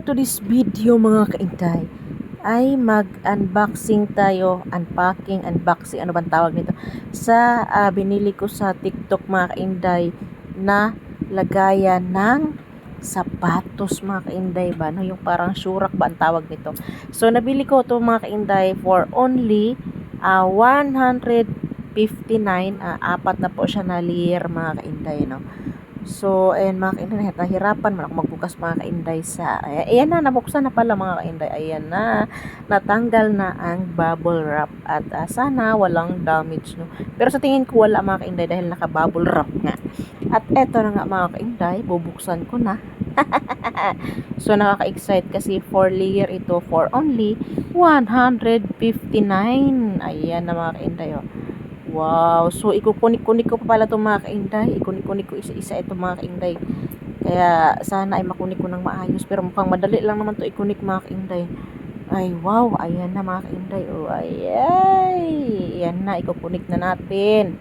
for today's video mga kaintay ay mag-unboxing tayo, unpacking, unboxing, ano bang tawag nito, sa ah, binili ko sa TikTok mga kainday na lagayan ng sapatos mga kainday ba, no? yung parang shurak ba ang tawag nito. So nabili ko to mga kainday for only ah, 159, ah, apat na po siya na leer mga kainday, no. So, ayan mga kainday, nahirapan man ako magbukas mga kainday sa, ayan na, nabuksan na pala mga kainday, ayan na, natanggal na ang bubble wrap at ah, sana walang damage, no. Pero sa tingin ko wala mga kainday dahil naka bubble wrap nga. At eto na nga mga kainday, bubuksan ko na. so, nakaka-excite kasi 4 layer ito for only 159. Ayan na mga kainday, oh. Wow. So, ikukunik-kunik ko pa pala itong mga kainday. Ikunik-kunik ko isa-isa itong mga kainday. Kaya, sana ay makunik ko ng maayos. Pero mukhang madali lang naman to ikunik mga kainday. Ay, wow. Ayan na mga kainday. Oh, ay, ay. Ayan na. Ikukunik na natin.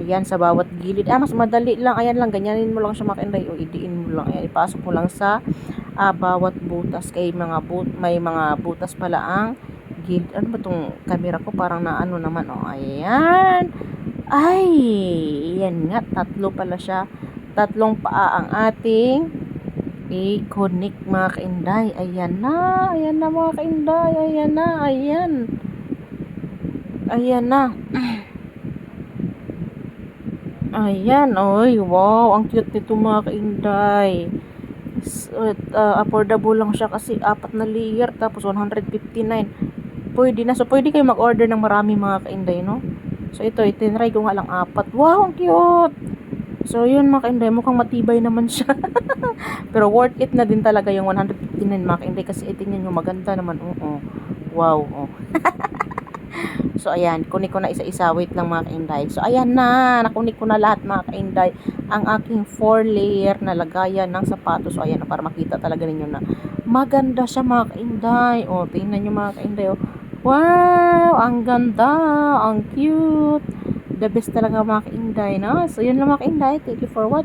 Ayan, sa bawat gilid. Ah, mas madali lang. Ayan lang. Ganyanin mo lang siya mga kainday. O, idiin mo lang. Ayan, ipasok mo lang sa ah, bawat butas. Kay mga but may mga butas pala ang gilid. Ano ba tong camera ko? Parang na ano naman. Oh, ayan. Ay, yan nga. Tatlo pala siya. Tatlong paa ang ating i-connect mga kainday. Ayan na. Ayan na mga kainday. Ayan na. Ayan. Ayan na. Ayan. Oy, wow. Ang cute nito mga kainday. Uh, affordable lang siya kasi apat na layer tapos 159 pwede na so pwede kayo mag-order ng marami mga kainday no so ito itinry ko nga lang apat wow ang cute so yun mga kainday mukhang matibay naman siya pero worth it na din talaga yung 159 mga kainday kasi itingnan nyo maganda naman oo wow oh. So, ayan, kunik ko na isa-isa. Wait lang mga kainday. So, ayan na. Nakunik ko na lahat mga kainday. Ang aking 4 layer na lagayan ng sapatos. So, ayan para makita talaga ninyo na maganda siya mga kainday. O, tingnan nyo mga kainday. O. Wow! Ang ganda! Ang cute! The best talaga mga kainday, no? So, yun lang mga kainday. Thank you for watching.